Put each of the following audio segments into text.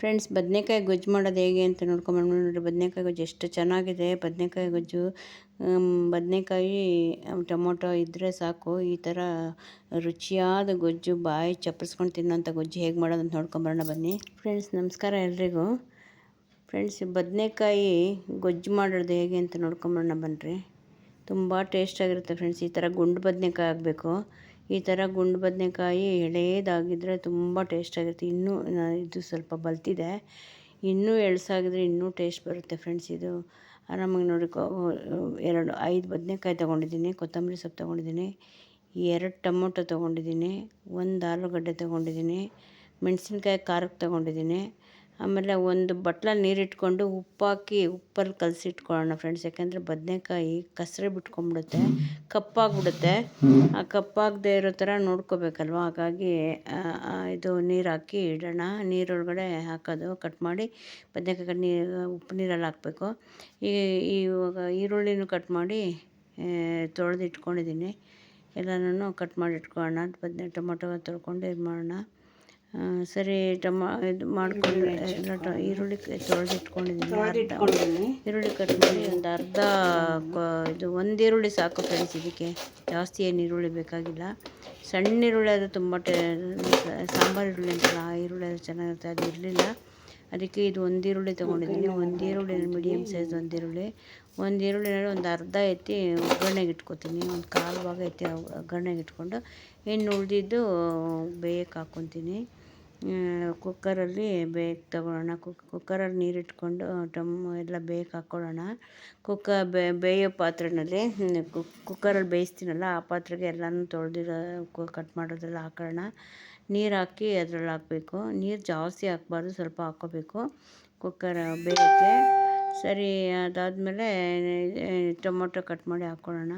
Friends, ಬದನೆಕಾಯಿ ಗೊಜ್ಜು ಮಾಡೋದು ಹೇಗೆ ಅಂತ ನೋಡ್ಕೊಂಬಂದು ನೋಡಿರಿ ಬದನೆಕಾಯಿ ಗೊಜ್ಜು ಎಷ್ಟು ಚೆನ್ನಾಗಿದೆ. ಬದನೆಕಾಯಿ ಗೊಜ್ಜು ಬದನೆಕಾಯಿ ಟೊಮೊಟೊ ಇದ್ದರೆ ಸಾಕು. ಈ ಥರ ರುಚಿಯಾದ ಗೊಜ್ಜು ಬಾಯಿ ಚಪ್ಪರಿಸ್ಕೊಂಡು ತಿನ್ನೋಂಥ ಗೊಜ್ಜು ಹೇಗೆ ಮಾಡೋದು ಅಂತ ನೋಡ್ಕೊಂಬರೋಣ ಬನ್ನಿ. ಫ್ರೆಂಡ್ಸ್, ನಮಸ್ಕಾರ ಎಲ್ರಿಗೂ. ಫ್ರೆಂಡ್ಸ್ ಬದನೆಕಾಯಿ ಗೊಜ್ಜು ಮಾಡೋದು ಹೇಗೆ ಅಂತ ನೋಡ್ಕೊಂಬರೋಣ ಬನ್ನಿರಿ ತುಂಬ ಟೇಸ್ಟಾಗಿರುತ್ತೆ ಫ್ರೆಂಡ್ಸ್, ಈ ಥರ ಗುಂಡು ಬದನೆಕಾಯಿ ಆಗಬೇಕು. ಈ ಥರ ಗುಂಡು ಬದನೆಕಾಯಿ ಎಳೆಯದಾಗಿದ್ದರೆ ತುಂಬ ಟೇಸ್ಟಾಗಿರುತ್ತೆ ಇನ್ನೂ ಇದು ಸ್ವಲ್ಪ ಬಲ್ತಿದೆ. ಇನ್ನೂ ಎಳ್ಸಾಗಿದ್ರೆ ಇನ್ನೂ ಟೇಸ್ಟ್ ಬರುತ್ತೆ ಫ್ರೆಂಡ್ಸ್ ಇದು. ಆರಾಮಾಗಿ ನೋಡಿ ಎರಡು, ಐದು ಬದನೆಕಾಯಿ ತೊಗೊಂಡಿದ್ದೀನಿ. ಕೊತ್ತಂಬರಿ ಸೊಪ್ಪು ತೊಗೊಂಡಿದ್ದೀನಿ. ಎರಡು ಟೊಮೊಟೊ ತೊಗೊಂಡಿದ್ದೀನಿ. ಒಂದು ಆಲೂಗಡ್ಡೆ ತೊಗೊಂಡಿದ್ದೀನಿ. ಮೆಣಸಿನ್ಕಾಯಿ ಖಾರಕ್ಕೆ ತೊಗೊಂಡಿದ್ದೀನಿ. ಆಮೇಲೆ ಒಂದು ಬಟ್ಲಲ್ಲಿ ನೀರಿಟ್ಕೊಂಡು ಉಪ್ಪಾಕಿ ಉಪ್ಪಲ್ಲಿ ಕಲಸಿಟ್ಕೊಳ್ಳೋಣ ಫ್ರೆಂಡ್ಸ್ ಯಾಕೆಂದರೆ ಬದನೆಕಾಯಿ ಕಸರೆ ಬಿಟ್ಕೊಂಡ್ಬಿಡುತ್ತೆ ಕಪ್ಪಾಗ್ಬಿಡುತ್ತೆ. ಆ ಕಪ್ಪಾಗದೇ ಇರೋ ಥರ ನೋಡ್ಕೋಬೇಕಲ್ವ? ಹಾಗಾಗಿ ಇದು ನೀರು ಹಾಕಿ ಇಡೋಣ. ನೀರೊಳಗಡೆ ಹಾಕೋದು ಕಟ್ ಮಾಡಿ ಬದನೆಕಾಯಿ ನೀರು, ಉಪ್ಪು ನೀರಲ್ಲಿ ಹಾಕಬೇಕು. ಈ, ಇವಾಗ ಈರುಳ್ಳಿನೂ ಕಟ್ ಮಾಡಿ ತೊಳೆದಿಟ್ಕೊಂಡಿದ್ದೀನಿ. ಎಲ್ಲನೂ ಕಟ್ ಮಾಡಿ ಇಟ್ಕೊಳ್ಳೋಣ. ಬದನೆ, ಟೊಮೊಟೊ ತೊಳ್ಕೊಂಡು ಇದು ಮಾಡೋಣ. ಸರಿ ಟಮ ಇದು ಮಾಡ್ಕೊಂಡು ಎಲ್ಲ ಟ ಈರುಳ್ಳಿ ತೊಳೆದಿಟ್ಕೊಂಡಿದ್ದೀನಿ ಈರುಳ್ಳಿ ಕಟ್ ಮಾಡಿ ಒಂದು ಅರ್ಧ ಇದು ಒಂದು ಈರುಳ್ಳಿ ಸಾಕು ಫ್ರೆಂಡ್ಸ್ ಇದಕ್ಕೆ. ಜಾಸ್ತಿ ಏನು ಈರುಳ್ಳಿ ಬೇಕಾಗಿಲ್ಲ. ಸಣ್ಣ ಈರುಳ್ಳಿ ಅದು ತುಂಬ ಟೇ ಸಾಂಬಾರು ಈರುಳ್ಳಿ ಅಂತಲ್ಲ ಆ ಈರುಳ್ಳಿ ಅದು ಚೆನ್ನಾಗಿರುತ್ತೆ ಅದು ಇರಲಿಲ್ಲ. ಅದಕ್ಕೆ ಇದು ಒಂದು ಈರುಳ್ಳಿ ತೊಗೊಂಡಿದ್ದೀನಿ. ಒಂದು ಈರುಳ್ಳಿ ಮೀಡಿಯಮ್ ಸೈಜ್ ಒಂದು ಈರುಳ್ಳಿ. ಒಂದು ಈರುಳ್ಳಿನಲ್ಲಿ ಒಂದು ಅರ್ಧ ಎತ್ತಿ ಒಗ್ಗರಣೆಗೆ ಇಟ್ಕೊತೀನಿ. ಒಂದು ಕಾಲು ಭಾಗ ಎತ್ತಿ ಒಗ್ಗರಣೆಗೆ ಇಟ್ಕೊಂಡು ಇನ್ನು ಉಳಿದಿದ್ದು ಬೇಯಕ್ಕೆ ಹಾಕ್ಕೊತೀನಿ ಕುಕ್ಕರಲ್ಲಿ ಬೇಗ ತಗೊಳ್ಳೋಣ. ಕುಕ್ಕರಲ್ಲಿ ನೀರಿಟ್ಕೊಂಡು ಟಮ್ ಎಲ್ಲ ಬೇಗ ಹಾಕ್ಕೊಳ್ಳೋಣ. ಕುಕ್ಕ ಬೇಯೋ ಪಾತ್ರೆಯಲ್ಲಿ ಕುಕ್ಕರಲ್ಲಿ ಬೇಯಿಸ್ತೀನಲ್ಲ, ಆ ಪಾತ್ರೆಗೆ ಎಲ್ಲನೂ ತೊಳೆದಿರೋ ಕಟ್ ಮಾಡೋದೆಲ್ಲ ಹಾಕೋಣ ನೀರು ಹಾಕಿ ಅದ್ರಲ್ಲಿ ಹಾಕಬೇಕು. ನೀರು ಜಾಸ್ತಿ ಹಾಕ್ಬಾರ್ದು, ಸ್ವಲ್ಪ ಹಾಕ್ಕೋಬೇಕು. ಕುಕ್ಕರ್ ಬೇಯುತ್ತೆ ಸರಿ, ಅದಾದಮೇಲೆ ಟೊಮೊಟೊ ಕಟ್ ಮಾಡಿ ಹಾಕ್ಕೊಳ್ಳೋಣ.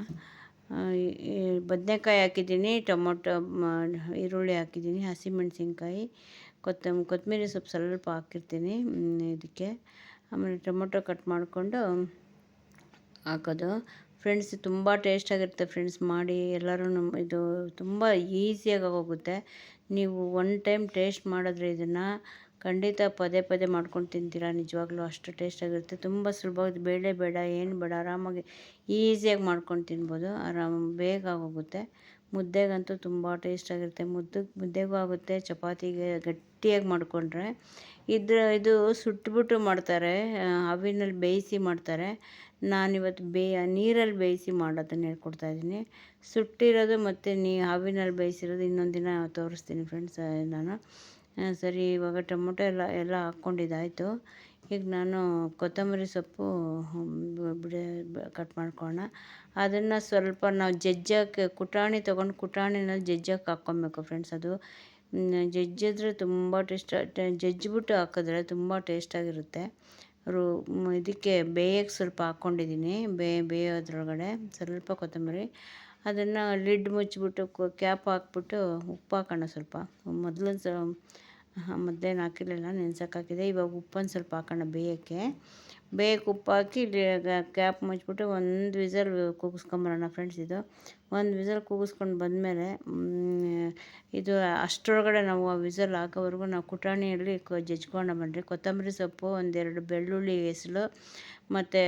ಬದನೆಕಾಯಿ ಹಾಕಿದ್ದೀನಿ, ಟೊಮೊಟೊ ಈರುಳ್ಳಿ ಹಾಕಿದ್ದೀನಿ, ಹಸಿಮೆಣಸಿನ್ಕಾಯಿ ಕೊತ್ತಮ್ ಕೊತ್ತಂಬರಿ ಸೊಪ್ಪು ಸ್ವಲ್ಪ ಹಾಕಿರ್ತೀನಿ ಇದಕ್ಕೆ. ಆಮೇಲೆ ಟೊಮೊಟೊ ಕಟ್ ಮಾಡಿಕೊಂಡು ಹಾಕೋದು. ಫ್ರೆಂಡ್ಸ್, ತುಂಬ ಟೇಸ್ಟಾಗಿರುತ್ತೆ ಫ್ರೆಂಡ್ಸ್, ಮಾಡಿ ಎಲ್ಲರೂ ಇದು ತುಂಬ ಈಸಿಯಾಗಿ ಹೋಗುತ್ತೆ. ನೀವು ಒನ್ ಟೈಮ್ ಟೇಸ್ಟ್ ಮಾಡಿದ್ರೆ ಇದನ್ನು ಖಂಡಿತ ಪದೇ ಪದೇ ಮಾಡ್ಕೊಂಡು ತಿಂತೀರಾ? ನಿಜವಾಗ್ಲೂ ಅಷ್ಟು ಟೇಸ್ಟಾಗಿರುತ್ತೆ. ತುಂಬ ಸುಲಭವಾಗಿ ಬೇಳೆ ಬೇಡ, ಏನು ಬೇಡ, ಆರಾಮಾಗಿ ಈಸಿಯಾಗಿ ಮಾಡ್ಕೊಂಡು ತಿನ್ಬೋದು. ಆರಾಮ, ಬೇಗ ಆಗೋಗುತ್ತೆ. ಮುದ್ದೆಗಂತೂ ತುಂಬ ಟೇಸ್ಟಾಗಿರುತ್ತೆ ಮುದ್ದೆ, ಮುದ್ದೆಗೂ ಆಗುತ್ತೆ. ಚಪಾತಿಗೆ ಗಟ್ಟಿಯಾಗಿ ಮಾಡಿಕೊಂಡ್ರೆ ಇದ್ರ, ಇದು ಸುಟ್ಬಿಟ್ಟು ಮಾಡ್ತಾರೆ. ಹವಿನಲ್ಲಿ ಬೇಯಿಸಿ ಮಾಡ್ತಾರೆ. ನಾನಿವತ್ತು ಬೇ, ನೀರಲ್ಲಿ ಬೇಯಿಸಿ ಮಾಡೋದನ್ನು ಹೇಳ್ಕೊಡ್ತಾಯಿದ್ದೀನಿ ಸುಟ್ಟಿರೋದು ಮತ್ತು ನೀ ಹಾವಿನಲ್ಲಿ ಬೇಯಿಸಿರೋದು ಇನ್ನೊಂದು ದಿನ ತೋರಿಸ್ತೀನಿ ಫ್ರೆಂಡ್ಸ್ ನಾನು. ಸರಿ, ಇವಾಗ ಟೊಮೊಟೊ ಎಲ್ಲ ಎಲ್ಲ ಹಾಕ್ಕೊಂಡಿದ್ದಾಯಿತು. ಈಗ ನಾನು ಕೊತ್ತಂಬರಿ ಸೊಪ್ಪು ಬಿಡಿ ಕಟ್ ಮಾಡ್ಕೊಳ್ಳೋಣ ಅದನ್ನು ಸ್ವಲ್ಪ ನಾವು ಜಜ್ಜಕ್ಕೆ ಕುಟಾಣಿ ತೊಗೊಂಡು ಕುಟಾಣಿನಲ್ಲಿ ಜಜ್ಜಕ್ಕೆ ಹಾಕ್ಕೊಳ್ಬೇಕು ಫ್ರೆಂಡ್ಸ್ ಅದು. ಜಜ್ಜಿದ್ರೆ ತುಂಬ ಟೇಸ್ಟ್ ಜಜ್ಜಿಬಿಟ್ಟು ಹಾಕಿದ್ರೆ ತುಂಬ ಟೇಸ್ಟಾಗಿರುತ್ತೆ ರು ಇದಕ್ಕೆ ಬೇಯಕ್ಕೆ ಸ್ವಲ್ಪ ಹಾಕ್ಕೊಂಡಿದ್ದೀನಿ ಬೇಯೋದ್ರೊಳಗಡೆ ಸ್ವಲ್ಪ ಕೊತ್ತಂಬರಿ. ಅದನ್ನು ಲಿಡ್ ಮುಚ್ಚಿಬಿಟ್ಟು, ಕ್ಯಾಪ್ ಹಾಕ್ಬಿಟ್ಟು ಉಪ್ಪು ಹಾಕೋಣ ಸ್ವಲ್ಪ. ಮೊದಲು ಸ ಮದ್ದೇನು ಹಾಕಿರಲಿಲ್ಲ ನೆನ್ಸೋಕ್ಕಾಕಿದೆ ಇವಾಗ ಉಪ್ಪನ್ನು ಸ್ವಲ್ಪ ಹಾಕೋಣ ಬೇಯೋಕ್ಕೆ. ಬೇಯಕ್ಕೆ ಉಪ್ಪು ಹಾಕಿ ಕ್ಯಾಪ್ ಮುಚ್ಚಿಬಿಟ್ಟು ಒಂದು ವಿಸಲ್ ಕೂಗಿಸ್ಕೊಂಬರೋಣ ಫ್ರೆಂಡ್ಸ್ ಇದು. ಒಂದು ವಿಸಲ್ ಕೂಗಿಸ್ಕೊಂಡು ಬಂದಮೇಲೆ ಇದು ಅಷ್ಟರೊಳಗಡೆ ನಾವು ಆ ವಿಸಲ್ ಹಾಕೋವರೆಗೂ ನಾವು ಕುಟಾಣಿಯಲ್ಲಿ ಜಜ್ಕೊಂಡು ಬನ್ನಿರಿ ಕೊತ್ತಂಬರಿ ಸೊಪ್ಪು, ಒಂದೆರಡು ಬೆಳ್ಳುಳ್ಳಿ ಹೆಸಲು, ಮತ್ತು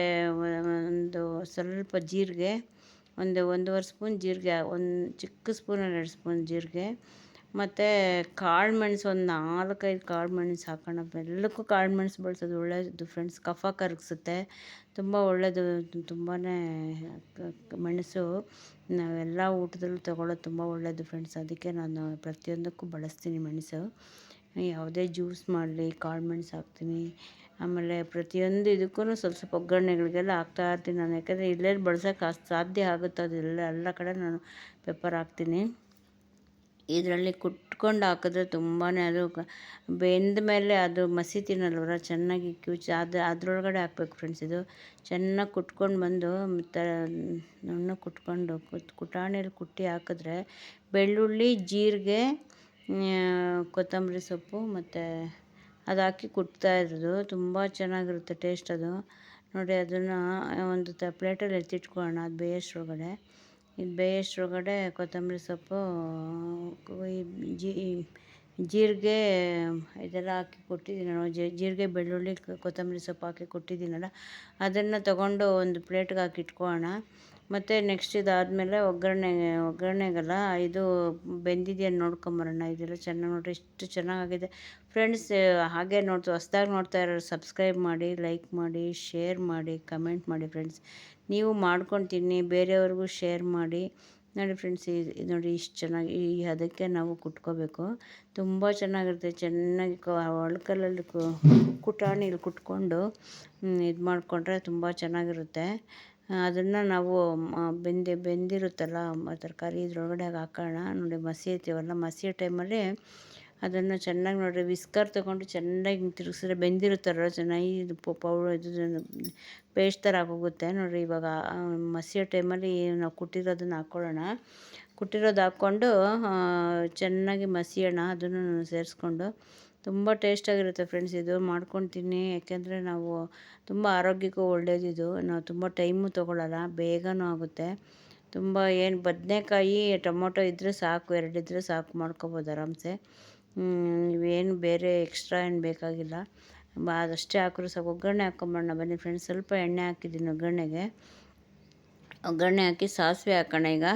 ಒಂದು ಸ್ವಲ್ಪ ಜೀರಿಗೆ, ಒಂದು ಒಂದೂವರೆ ಸ್ಪೂನ್ ಜೀರಿಗೆ, ಒಂದು ಚಿಕ್ಕ ಸ್ಪೂನಲ್ಲಿ ಎರಡು ಸ್ಪೂನ್ ಜೀರಿಗೆ ಮತ್ತು ಕಾಳು ಮೆಣಸು ಒಂದು ನಾಲ್ಕೈದು ಕಾಳು ಮೆಣಸು ಹಾಕೋಣ. ಎಲ್ಲಕ್ಕೂ ಕಾಳು ಮೆಣಸು ಬಳಸೋದು ಒಳ್ಳೆಯದು ಫ್ರೆಂಡ್ಸ್ ಕಫ ಕರಗಿಸುತ್ತೆ. ತುಂಬ ಒಳ್ಳೆಯದು ತುಂಬಾ ಮೆಣಸು ನಾವೆಲ್ಲ ಊಟದಲ್ಲೂ ತೊಗೊಳ್ಳೋದು ತುಂಬ ಒಳ್ಳೆಯದು ಫ್ರೆಂಡ್ಸ್ ಅದಕ್ಕೆ ನಾನು ಪ್ರತಿಯೊಂದಕ್ಕೂ ಬಳಸ್ತೀನಿ ಮೆಣಸು. ಯಾವುದೇ ಜ್ಯೂಸ್ ಮಾಡಲಿ, ಕಾಳು ಮೆಣಸು ಹಾಕ್ತೀನಿ. ಆಮೇಲೆ ಪ್ರತಿಯೊಂದು ಇದಕ್ಕೂ ಸ್ವಲ್ಪ ಸ್ವಲ್ಪ ಒಗ್ಗರಣೆಗಳಿಗೆಲ್ಲ ಹಾಕ್ತಾಯಿರ್ತೀನಿ ನಾನು. ಯಾಕಂದರೆ ಇಲ್ಲೇ ಬಳಸೋಕೆ ಸಾಧ್ಯ ಆಗುತ್ತೆ ಅದೆಲ್ಲ ಎಲ್ಲ ಕಡೆ ನಾನು ಪೆಪ್ಪರ್ ಹಾಕ್ತೀನಿ. ಇದರಲ್ಲಿ ಕುಟ್ಕೊಂಡು ಹಾಕಿದ್ರೆ ತುಂಬಾ ಅದು ಬೆಂದ ಮೇಲೆ ಅದು ಮಸೀತೀನಲ್ವರ ಚೆನ್ನಾಗಿ ಕಿವುಚಿ ಅದು ಅದರೊಳಗಡೆ ಹಾಕ್ಬೇಕು ಫ್ರೆಂಡ್ಸ್ ಇದು. ಚೆನ್ನಾಗಿ ಕುಟ್ಕೊಂಡು ಬಂದು ಮತ್ತು ನುಣ್ಣಗೆ ಕುಟ್ಕೊಂಡು ಕುಟ್ ಕುಟಾಣಿಯಲ್ಲಿ ಕುಟ್ಟಿ ಹಾಕಿದ್ರೆ ಬೆಳ್ಳುಳ್ಳಿ, ಜೀರಿಗೆ ಕೊತ್ತಂಬರಿ ಸೊಪ್ಪು ಮತ್ತು ಅದು ಹಾಕಿ ಕುಟ್ತಾ ಇರೋದು. ತುಂಬ ಚೆನ್ನಾಗಿರುತ್ತೆ ಟೇಸ್ಟ್ ಅದು. ನೋಡಿ ಅದನ್ನು ಒಂದು ತ ಪ್ಲೇಟಲ್ಲಿ ಎತ್ತಿಟ್ಕೊಳ್ಳೋಣ, ಅದು ಬೇಯೋಷ್ಟ್ರೊಳಗಡೆ. ಇದು ಬೇಯೋಷ್ಟ್ರೊಳಗಡೆ ಕೊತ್ತಂಬರಿ ಸೊಪ್ಪು ಜೀ ಜೀರಿಗೆ ಇದೆಲ್ಲ ಹಾಕಿ ಕೊಟ್ಟಿದ್ದೀನಲ್ಲ ಜೀರಿಗೆ, ಬೆಳ್ಳುಳ್ಳಿ, ಕೊತ್ತಂಬರಿ ಸೊಪ್ಪು ಹಾಕಿ ಕೊಟ್ಟಿದ್ದೀನಲ್ಲ ಅದನ್ನು ತಗೊಂಡು ಒಂದು ಪ್ಲೇಟ್ಗೆ ಹಾಕಿ ಇಟ್ಕೊಳ್ಳೋಣ. ಮತ್ತು ನೆಕ್ಸ್ಟ್ ಇದಾದಮೇಲೆ ಒಗ್ಗರಣೆ, ಒಗ್ಗರಣೆಗೆಲ್ಲ ಇದು ಬೆಂದಿದೆಯಾ ನೋಡ್ಕೊಂಬರೋಣ. ಇದೆಲ್ಲ ಚೆನ್ನಾಗಿ ನೋಡಿರಿ, ಎಷ್ಟು ಚೆನ್ನಾಗಿದೆ ಫ್ರೆಂಡ್ಸ್ ಹಾಗೆ ನೋಡ್ತಾ, ಹೊಸ್ದಾಗಿ ನೋಡ್ತಾ ಇರೋರು ಸಬ್ಸ್ಕ್ರೈಬ್ ಮಾಡಿ ಲೈಕ್ ಮಾಡಿ ಶೇರ್ ಮಾಡಿ ಕಮೆಂಟ್ ಮಾಡಿ ಫ್ರೆಂಡ್ಸ್ ನೀವು ಮಾಡ್ಕೊಂಡು ತಿನ್ನಿ ಬೇರೆಯವ್ರಿಗೂ ಶೇರ್ ಮಾಡಿ. ನೋಡಿ ಫ್ರೆಂಡ್ಸ್ ಇದು ನೋಡಿ ಇಷ್ಟು ಚೆನ್ನಾಗಿ ಈ ಹದಕ್ಕೆ ನಾವು ಕುಟ್ಕೋಬೇಕು. ತುಂಬ ಚೆನ್ನಾಗಿರುತ್ತೆ. ಚೆನ್ನಾಗಿ ಒಳ್ಕಲ್ಲಲ್ಲಿ ಕುಟಾಣಿಲಿ ಕುಟ್ಕೊಂಡು ಇದು ಮಾಡಿಕೊಂಡ್ರೆ ತುಂಬ ಚೆನ್ನಾಗಿರುತ್ತೆ. ಅದನ್ನು ನಾವು ಬೆಂದಿ ಬೆಂದಿರುತ್ತಲ್ಲ ತರಕಾರಿ ಇದ್ರೊಳಗಡೆ ಹಾಕೋಣ. ನೋಡಿ, ಮಸಿ ಐತೀವಲ್ಲ ಮಸಿಯೋ ಟೈಮಲ್ಲಿ ಅದನ್ನು ಚೆನ್ನಾಗಿ ನೋಡಿರಿ ವಿಸ್ಕರ್ ತಗೊಂಡು ಚೆನ್ನಾಗಿ ತಿರುಗಿಸಿದ್ರೆ ಬೆಂದಿರುತ್ತಲ್ಲ ಚೆನ್ನಾಗಿ, ಇದು ಪೌಡರ್ ಇದು ಪೇಸ್ಟ್ ಥರ ಆಗೋಗುತ್ತೆ ನೋಡಿರಿ ಇವಾಗ. ಮಸಿಯೋ ಟೈಮಲ್ಲಿ ನಾವು ಕುಟ್ಟಿರೋದನ್ನ ಹಾಕ್ಕೊಳ್ಳೋಣ ಕುಟ್ಟಿರೋದು ಹಾಕ್ಕೊಂಡು ಚೆನ್ನಾಗಿ ಮಸಿಯೋಣ, ಅದನ್ನು ಸೇರಿಸ್ಕೊಂಡು. ತುಂಬ ಟೇಸ್ಟಾಗಿರುತ್ತೆ ಫ್ರೆಂಡ್ಸ್ ಇದು. ಮಾಡ್ಕೊಂಡು ತಿನ್ನಿ ಯಾಕೆಂದರೆ ನಾವು ತುಂಬ ಆರೋಗ್ಯಕ್ಕೂ ಒಳ್ಳೆಯದಿದು ನಾವು ತುಂಬ ಟೈಮು ತೊಗೊಳ್ಳಲ್ಲ ಬೇಗನೂ ಆಗುತ್ತೆ. ತುಂಬ ಏನು ಬದನೆಕಾಯಿ, ಟೊಮೊಟೊ ಇದ್ದರೆ ಸಾಕು ಎರಡಿದ್ರೆ ಸಾಕು, ಮಾಡ್ಕೊಬೋದು ಆರಾಮ್ಸೆ. ಇವೇನು ಬೇರೆ ಎಕ್ಸ್ಟ್ರಾ ಏನು ಬೇಕಾಗಿಲ್ಲ. ಅದಷ್ಟೇ ಹಾಕಿದ್ರು ಸಾಕು. ಒಗ್ಗರಣೆ ಹಾಕೊಂಬಣ್ಣ ಬನ್ನಿ ಫ್ರೆಂಡ್ಸ್ ಸ್ವಲ್ಪ ಎಣ್ಣೆ ಹಾಕಿದ್ದೀನಿ ಒಗ್ಗರಣೆಗೆ. ಒಗ್ಗರಣೆ ಹಾಕಿ ಸಾಸಿವೆ ಹಾಕೋಣ ಈಗ.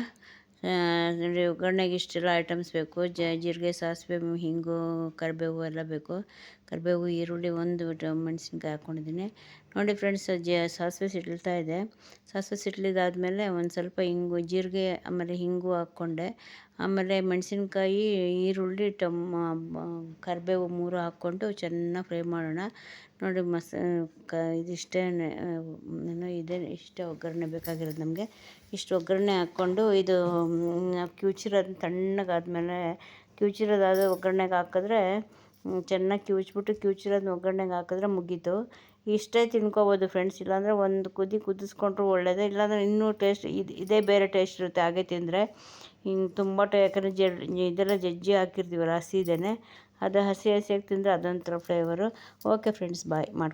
ಒಗ್ಗರಣೆಗೆ ಇಷ್ಟೆಲ್ಲ ಐಟಮ್ಸ್ ಬೇಕು. ಜೀರಿಗೆ, ಸಾಸಿವೆ, ಹಿಂಗು, ಕರಿಬೇವು ಎಲ್ಲ ಬೇಕು. ಕರಿಬೇವು, ಈರುಳ್ಳಿ ಒಂದು ಮೆಣಸಿನ್ಕಾಯಿ ಹಾಕ್ಕೊಂಡಿದ್ದೀನಿ ನೋಡಿ ಫ್ರೆಂಡ್ಸ್ ಜ, ಸಾಸಿವೆ ಸಿಡ್ಲ್ತಾ ಇದೆ. ಸಾಸಿವೆ ಸಿಡ್ಲಿದಾದಮೇಲೆ ಒಂದು ಸ್ವಲ್ಪ ಹಿಂಗು, ಜೀರಿಗೆ, ಆಮೇಲೆ ಹಿಂಗು ಹಾಕ್ಕೊಂಡೆ. ಆಮೇಲೆ ಮೆಣಸಿನ್ಕಾಯಿ, ಈರುಳ್ಳಿ, ಟಮ್ ಕರಿಬೇವು ಮೂರು ಹಾಕ್ಕೊಂಡು ಚೆನ್ನಾಗಿ ಫ್ರೈ ಮಾಡೋಣ. ನೋಡಿ ಮಸ ಕ ಇದಿಷ್ಟೇ ಏನೋ ಇದೆ ಇಷ್ಟೇ ಒಗ್ಗರಣೆ ಬೇಕಾಗಿರೋದು ನಮಗೆ. ಇಷ್ಟು ಒಗ್ಗರಣೆ ಹಾಕ್ಕೊಂಡು ಇದು ಕಿವುಚಿರೋದು ತಣ್ಣಗಾದಮೇಲೆ ಕಿವುಚಿರೋದಾದ ಒಗ್ಗರಣೆಗೆ ಹಾಕಿದ್ರೆ ಚೆನ್ನಾಗಿ ಕಿವುಚ್ಬಿಟ್ಟು ಕಿವುಚಿರೋದು ಒಗ್ಗರಣೆಗೆ ಹಾಕಿದ್ರೆ ಮುಗೀತು. ಇಷ್ಟೇ ತಿನ್ಕೋಬೋದು ಫ್ರೆಂಡ್ಸ್. ಇಲ್ಲಾಂದರೆ ಒಂದು ಕುದಿ ಕುದಿಸ್ಕೊಂಡ್ರು ಒಳ್ಳೆಯದೇ ಇಲ್ಲಾಂದರೆ ಇನ್ನೂ ಟೇಸ್ಟ್, ಇದು ಇದೇ ಬೇರೆ ಟೇಸ್ಟ್ ಇರುತ್ತೆ ಹಾಗೆ ತಿಂದರೆ. ಹಿಂಗೆ ತುಂಬ ಟೇ ಯಾಕಂದರೆ ಜಡ್ ಇದೆಲ್ಲ ಜಜ್ಜಿ ಹಾಕಿರ್ತೀವಲ್ಲ ಹಸಿದೇನೆ ಅದು ಹಸಿ ಹಸಿಯಾಗಿ ತಿಂದರೆ ಅದೊಂಥರ ಫ್ಲೇವರು ಓಕೆ ಫ್ರೆಂಡ್ಸ್ ಬಾಯ್ ಮಾಡಿ